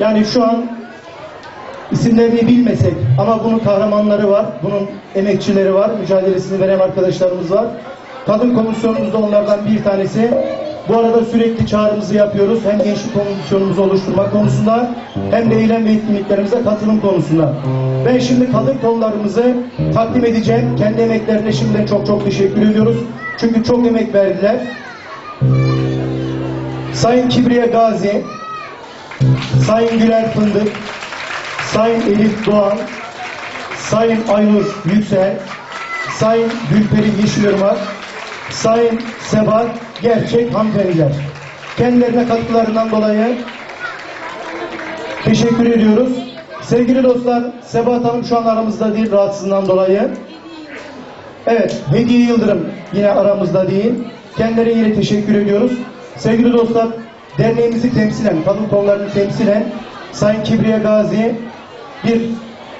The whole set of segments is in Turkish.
yani şu an isimlerini bilmesek ama bunun kahramanları var, bunun emekçileri var, mücadelesini veren arkadaşlarımız var. Kadın komisyonumuz da onlardan bir tanesi. Bu arada sürekli çağrımızı yapıyoruz. Hem gençlik komisyonumuzu oluşturmak konusunda hem de eylem ve etkinliklerimize katılım konusunda. Ben şimdi kadın kollarımızı takdim edeceğim. Kendi emeklerine şimdiden çok çok teşekkür ediyoruz. Çünkü çok emek verdiler. Sayın Kibriye Gazi, Sayın Güler Fındık, Sayın Elif Doğan, Sayın Aynur Yüksel, Sayın Gülperi Yeşilırmak, Sayın Sebat Gerçek hanımefendiler. Kendilerine katkılarından dolayı teşekkür ediyoruz. Sevgili dostlar, Sebat Hanım şu an aramızda değil rahatsızlığından dolayı. Evet, Hediye Yıldırım yine aramızda değil. Kendilerine yine teşekkür ediyoruz. Sevgili dostlar, derneğimizi temsilen, kadın kollarını temsilen Sayın Kibriye Gazi bir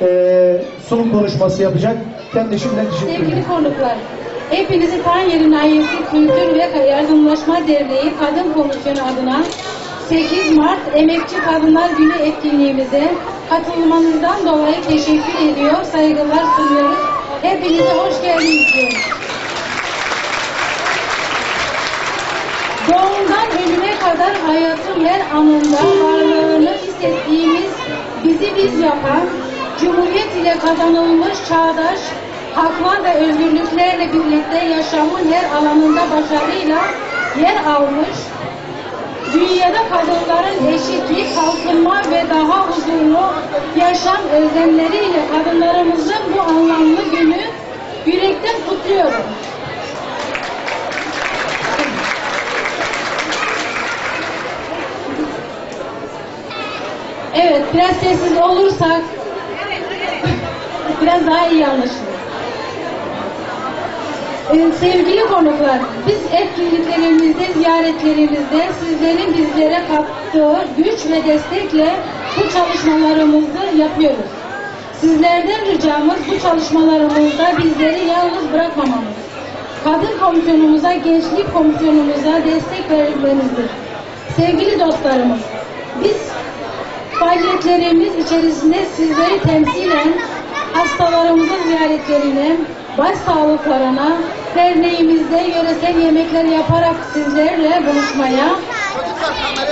eee sunum konuşması yapacak. Kendisi şimdiden teşekkür ederim. Sevgili konuklar, hepinizi Tan Yeri Nayyesi Kültür ve Yardımlaşma Derneği Kadın Komisyonu adına 8 Mart Emekçi Kadınlar Günü etkinliğimize katılmanızdan dolayı teşekkür ediyor, saygılar sunuyoruz. Hepinize hoş geldiniz diyoruz. Doğumdan ölüme kadar hayatın her anında varlığını hissettiğimiz, bizi biz yapan, Cumhuriyet ile kazanılmış çağdaş, haklar ve özgürlüklerle birlikte yaşamın her alanında başarıyla yer almış, dünyada kadınların eşitlik, kalkınma ve daha huzurlu yaşam özlemleriyle kadınlarımızın bu anlamlı günü yürekten kutluyorum. Evet, biraz sessiz olursak biraz daha iyi anlaşılır. Ee, sevgili konuklar, biz etkinliklerimizde, ziyaretlerimizde sizlerin bizlere kattığı güç ve destekle bu çalışmalarımızı yapıyoruz. Sizlerden ricamız bu çalışmalarımızda bizleri yalnız bırakmamamız. Kadın komisyonumuza, gençlik komisyonumuza destek vermenizdir. Sevgili dostlarımız, biz faaliyetlerimiz içerisinde sizleri temsilen hastalarımızın ziyaretlerine, baş sağlıklarına, derneğimizde yöresel yemekler yaparak sizlerle buluşmaya,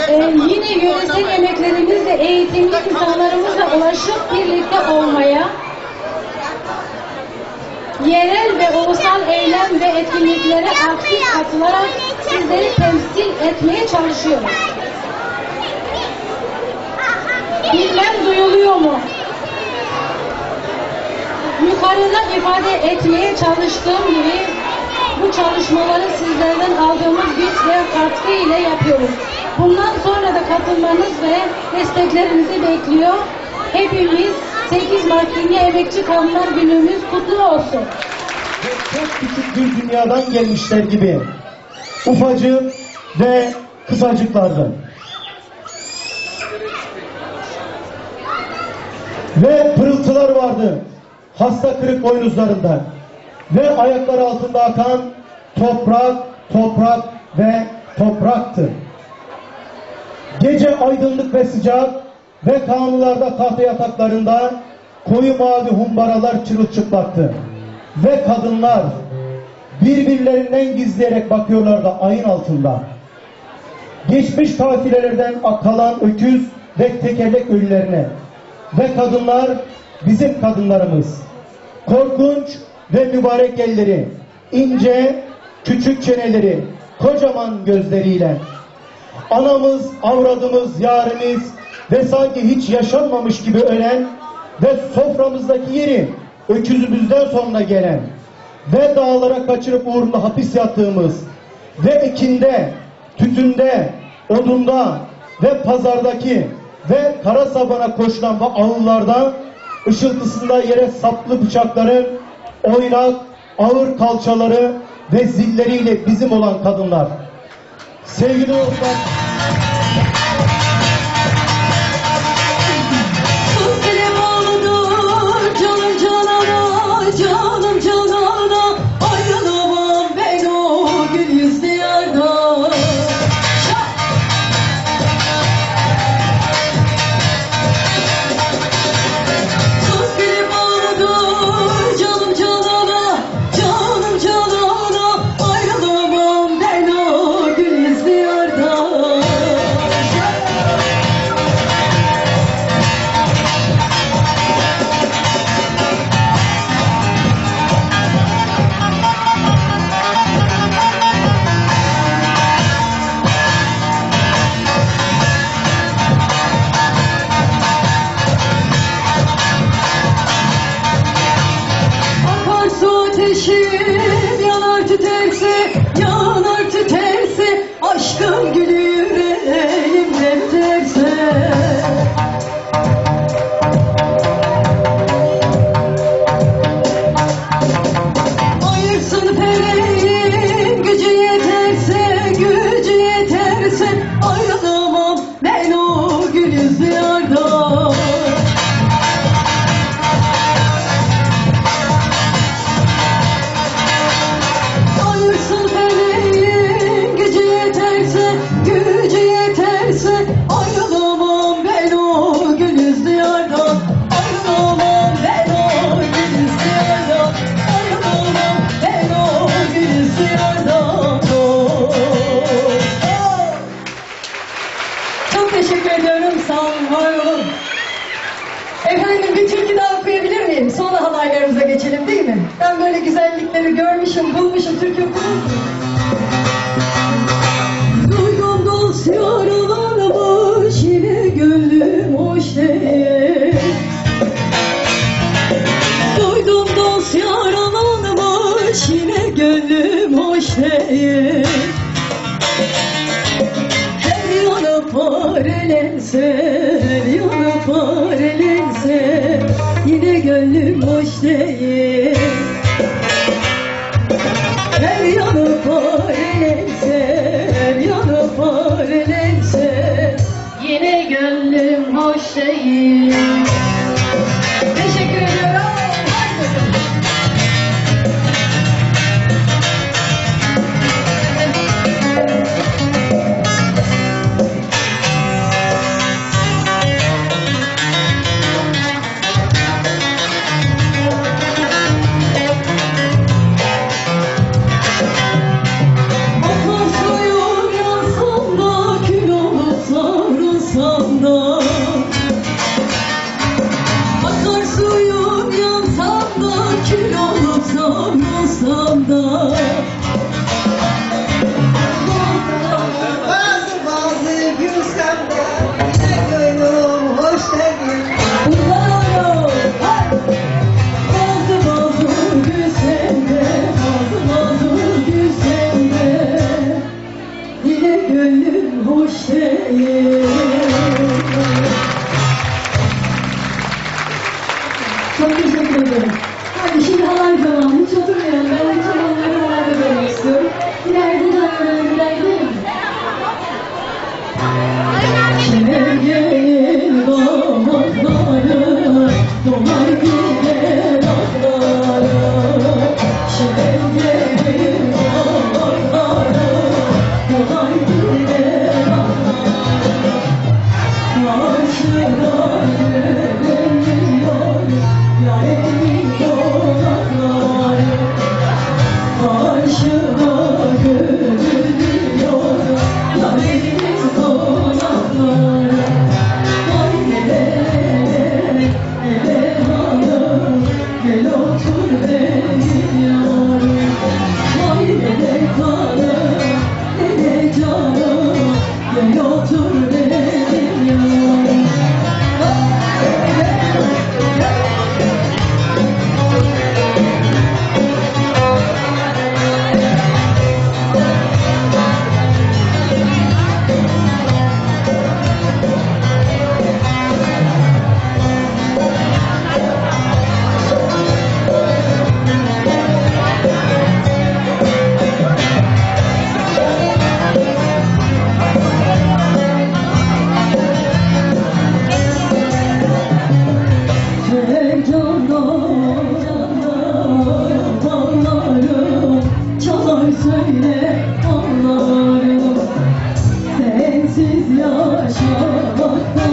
e, yine yöresel yemeklerimizle eğitimli insanlarımızla ulaşıp birlikte olmaya, yerel ve ulusal eylem ve etkinliklere aktif katılarak sizleri temsil etmeye çalışıyoruz. Bilmem duyuluyor mu? Yukarıda ifade etmeye çalıştığım gibi bu çalışmaları sizlerden aldığımız güç ve katkı ile yapıyoruz. Bundan sonra da katılmanız ve desteklerinizi bekliyor. Hepimiz 8 Mart Dünya Emekçi Kadınlar Günümüz kutlu olsun. Çok küçük bir dünyadan gelmişler gibi. Ufacık ve kısacıklardı. Ve pırıltılar vardı. Hasta kırık boynuzlarında. Ve ayakları altında akan toprak, toprak ve topraktı. Gece aydınlık ve sıcak ve kanlılarda tahta yataklarında koyu mavi humbaralar çırılçıplaktı. Ve kadınlar birbirlerinden gizleyerek bakıyorlardı ayın altında. Geçmiş kafilelerden kalan öküz ve tekerlek ölülerine. Ve kadınlar bizim kadınlarımız. Korkunç ve mübarek elleri, ince, küçük çeneleri, kocaman gözleriyle. Anamız, avradımız, yarimiz ve sanki hiç yaşanmamış gibi ölen ve soframızdaki yeri öküzümüzden sonra gelen ve dağlara kaçırıp uğruna hapis yattığımız ve ekinde, tütünde, odunda ve pazardaki ve kara sabana koşulan ve ağıllarda ışıltısında yere saplı bıçakların oynak, ağır kalçaları ve zilleriyle bizim olan kadınlar. Sevgili dostlar, Türkleri görmüşüm, bulmuşum, Türk yok Duygum dost yaralanmış, yine gönlüm hoş değil. Duygum dost yaralanmış, yine gönlüm hoş değil. Her yanı parelense, her yanı parelense Yine gönlüm hoş değil. aşkına sensiz yaşamak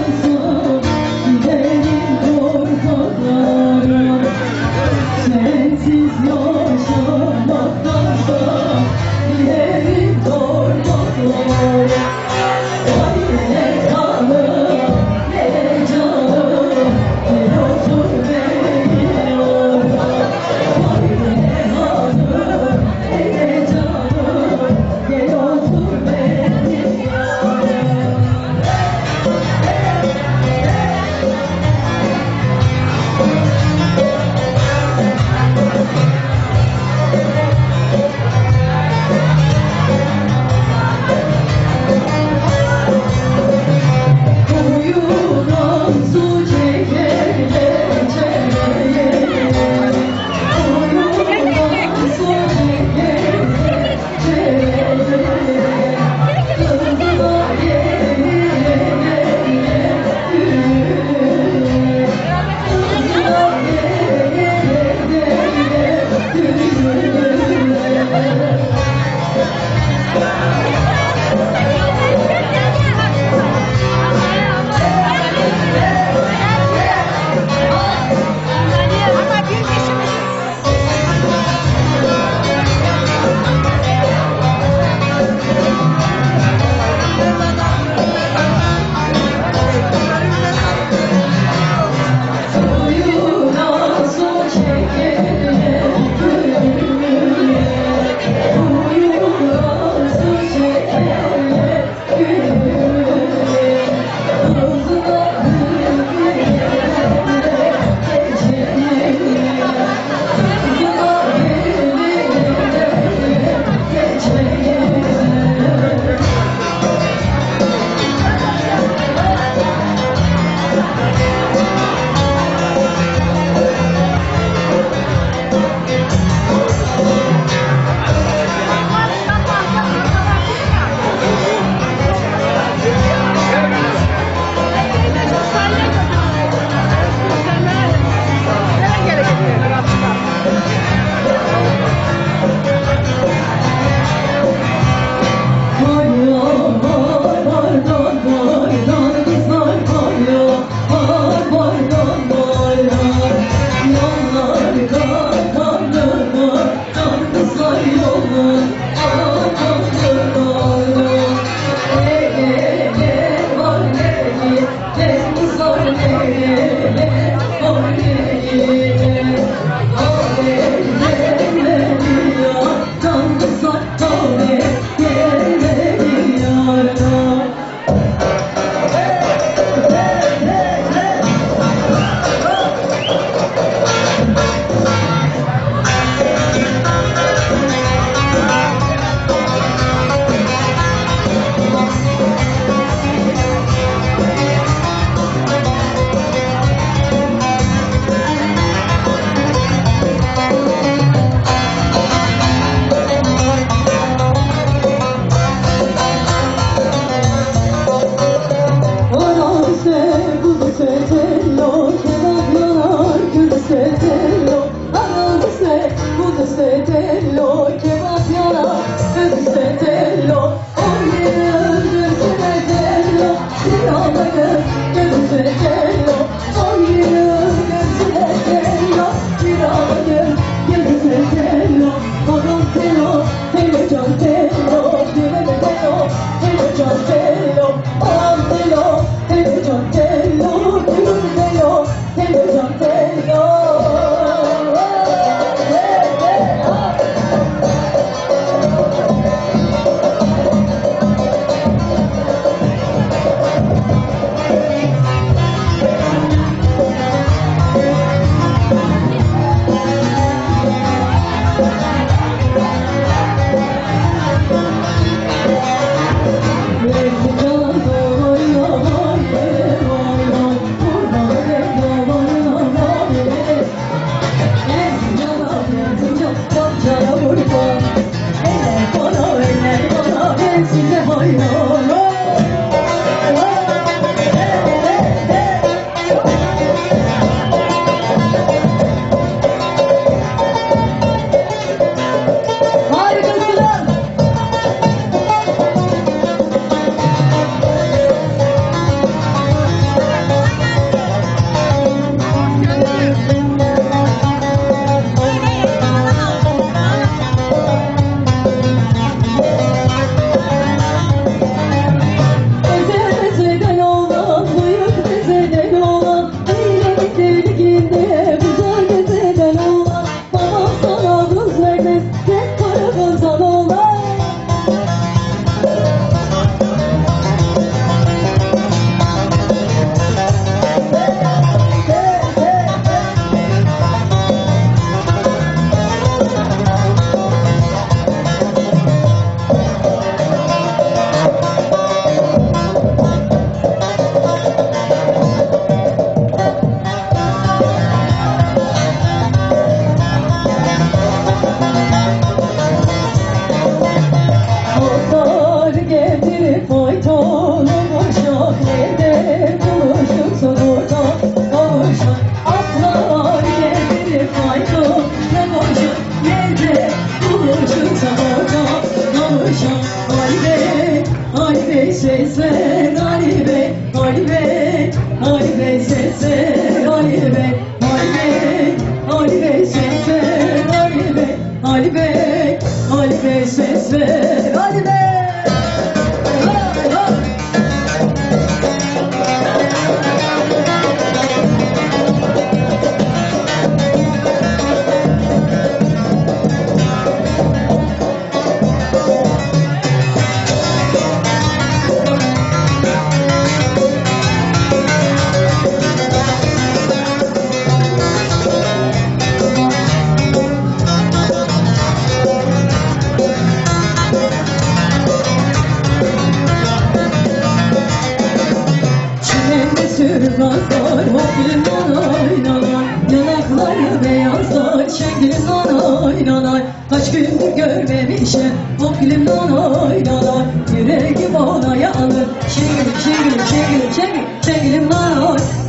Yeah.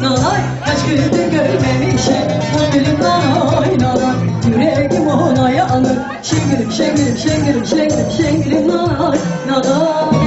nalar Kaç gündür görmemişim Bu gülüm bana oynalar Yüreğim ona yanır Şengilim şengilim şengilim şengilim şengilim nalar Nalar.